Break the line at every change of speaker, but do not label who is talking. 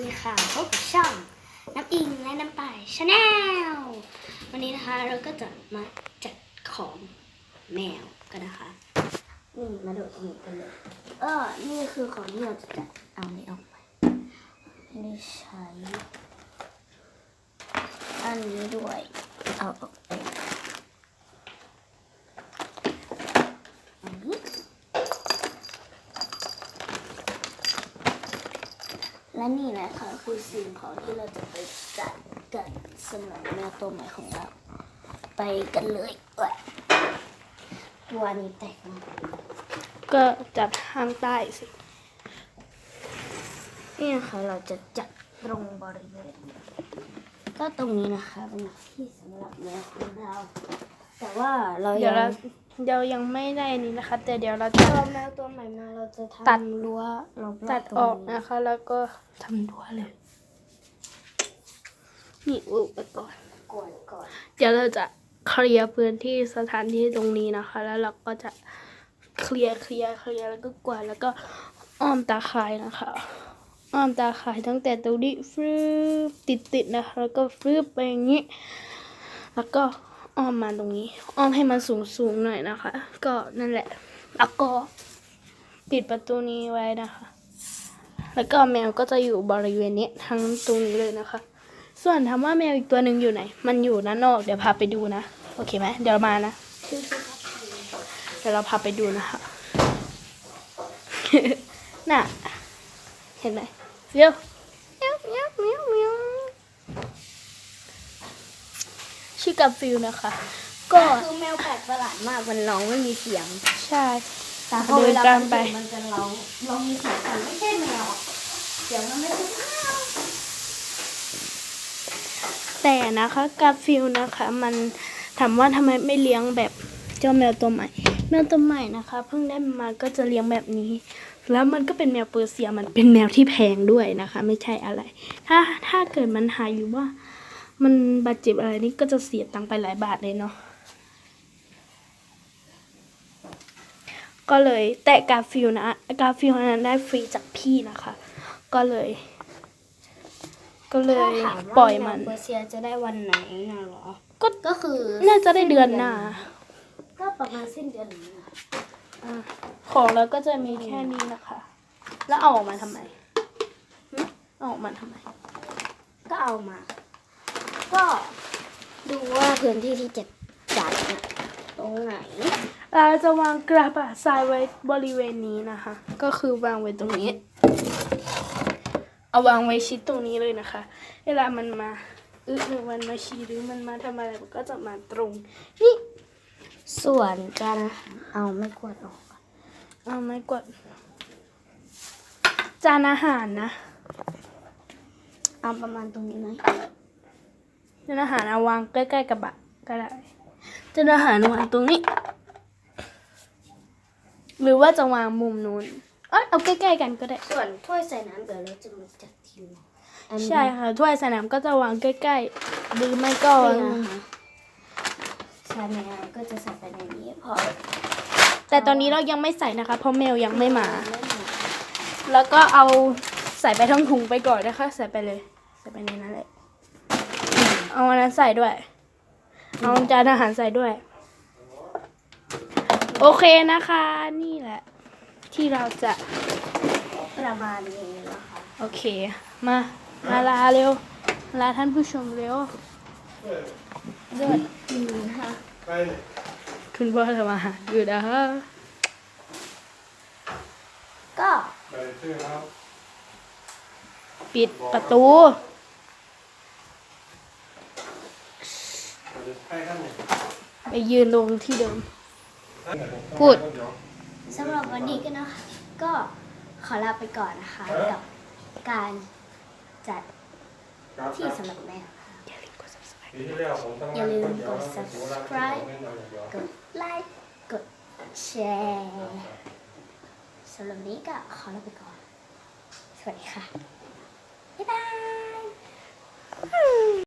นี่ค่ะพบกับช่องน้ำอิงและน้ำป่ายชาแนลวันนี้นะคะเราก็จะมาจัดของแมวกันนะคะนี่มาดูนี่กันเลยเออนี่คือของที่เราจะจัดเอานี่ออกไปนี่ใช้ อันนี้ด้วยเอาออกไปอันนี้ และนี่แหละค่ะคือสิ่งของที่เราจะไปจัดกันสำหรับแมวตัวใหม่ของเรา ไปกันเลยเอ้ยตัวนี้แตกมาก
ก็จับทางใต้สิ
นี่นะคะเราจะจัดตรงบริเวณก็ตรงนี้นะคะเป็นที่สำหรับแมวของเรา แต่ว่าเรา
เดี๋
ยั
ยว
ง
เราเดี๋ยวยังไม่ได้นี้นะคะ แต่เดี๋ยวเราจะ
พอแมวตัวใหม่มาเราจะทำ
ตัด
รั้วรอบๆ
ตัด
ตรง
ออก
นี้
นะคะ แล้วก็ทำดัวเลยนี่อุปกรณ์
ก่อนก่อน
เดี๋ยวเราจะเคลียร์พื้นที่สถานที่ตรงนี้นะคะ แล้วเราก็จะเคลียร์เคลียร์เคลียร์แล้วก็กวาดแล้วก็อ้อมตาข่ายนะคะ อ้อมตาข่ายตั้งแต่ตรงนี้ฟืบติดติดๆนะคะแล้วก็ฟืบไปอย่างนี้ แล้วก็ อ้อมมาตรงนี้ อ้อมให้มันสูงสูงหน่อยนะคะ ก็นั่นแหละ แล้วก็ปิดประตูนี้ไว้นะคะ แล้วก็แมวก็จะอยู่บริเวณนี้ทั้งตรงนี้เลยนะคะ ส่วนถามว่าแมวอีกตัวหนึ่งอยู่ไหน มันอยู่ด้านนอก เดี๋ยวพาไปดูนะ โอเคไหมเดี๋ยวมานะ เดี๋ยวเราพาไปดูนะคะ น่ะ เห็นไหมเดี๋ยวเมียวเมียวเมียวเมียว ชื่อกับฟิลนะคะ ก็
คือแมวแปลกประหลาดมากมันร้องไม่มีเสียง
ใช่
แต่พอเวลา
เดินตา
มั
ม
น
ไป
ถึงมันจะร้องร้องมีเสียงแต่ไม่ใช่แมวอะเสียงมันไม่ใช่แมว
แต่นะคะกาฟิลนะคะ มันถามว่าทำไมไม่เลี้ยงแบบเจ้าแมวตัวใหม่ แมวตัวใหม่นะคะ เพิ่งได้มาก็จะเลี้ยงแบบนี้ แล้วมันก็เป็นแมวเปอร์เซียมันเป็นแมวที่แพงด้วยนะคะ ไม่ใช่อะไร ถ้าถ้าเกิดมันหายอยู่ว่า มันบาดเจ็บอะไรนี่ก็จะเสียตังค์ไปหลายบาทเลยเนาะก็เลยแต่กาฟิลนะกาฟิลนั้นได้ฟรีจากพี่นะคะ ก็เลย ก็เลย
ถ้าถามว่า
ปล่อยมัน
แวเปอร์เซียจะได้วันไหนน่ะเหรอ
ก็
ก็คือ
น่าจะได้เดือนหน้า
ก็ประมาณสิ้นเดือนนี้นะ
อะของเราก็จะมีแค่นี้นะคะ แล้วเอาออกมาทำไมหึเอาออกมาทำไม
ก็เอามา ก็ดูว่าพื้นที่ที่จะจัดน่ะตรงไหน
เราจะวางกระบะทรายไว้บริเวณนี้นะคะ ก็คือวางไว้ตรงนี้ เอาวางไว้ชิดตรงนี้เลยนะคะ เวลามันมาอึหรือมันมาฉี่หรือมันมาทำอะไรมันก็จะมาตรงนี่
ส่วนการเอาไม่กวาดออกก่อน
เอาไม้กวาดจานอาหารนะ
เอาประมาณตรงนี้ไหม
จานอาหารเอาวางใกล้ๆกระบะก็ได้จานอาหารวางตรงนี้ หรือว่าจะวางมุมนู้นเอยเอาใกล้ๆกันก็ได้
ส่วนถ้วยใส่น้ำเดี๋ยวเราจะมาจัดทีหลังอันนี้
ใช่ค่ะถ้วยสนามก็จะวางใกล้ๆหรือไม่ก็วาง
นี่นะคะใส่แมวก็จะใส่ไปในนี้พอ
แต่ตอนนี้เรายังไม่ใส่นะคะ เพราะแมวยังไม่มา
ไม่มา
แล้วก็เอาใส่ไปทั้งถุงไปก่อนนะคะ ใส่ไปเลย ใส่ไปในนั้นเลย เอาอันนั้นใส่ด้วย เอาจานอาหารใส่ด้วย โอเคนะคะ นี่แหละ ที่เราจะ
ประมาณนี้นะคะ
โอเค มา มาลาเร็ว ลาท่านผู้ชมเร็ว
เลือดดีค่ะ
ไปเลย
คุณพ่อทำอาหารอยู่นะฮะ
ก็
ไปชื่อครับ
ปิดประตู
ไปเลยให้ท่านหนึ่ง
ไปยืนลงที่เดิม พูด
สำหรับวันนี้ก็นะคะก็ขอลาไปก่อนนะคะ กับการจัดที่สำหรับแมวค่ะ
ปีที่แล้วผมทำงาน
อย่าลืม
คนเดีว
กด subscribe
ผมเอาอย่างเดียว
กดไลค์กดแชร์สำหรับวันนี้ก็ขอลาไปก่อน สวัสดีค่ะ บ๊ายบาย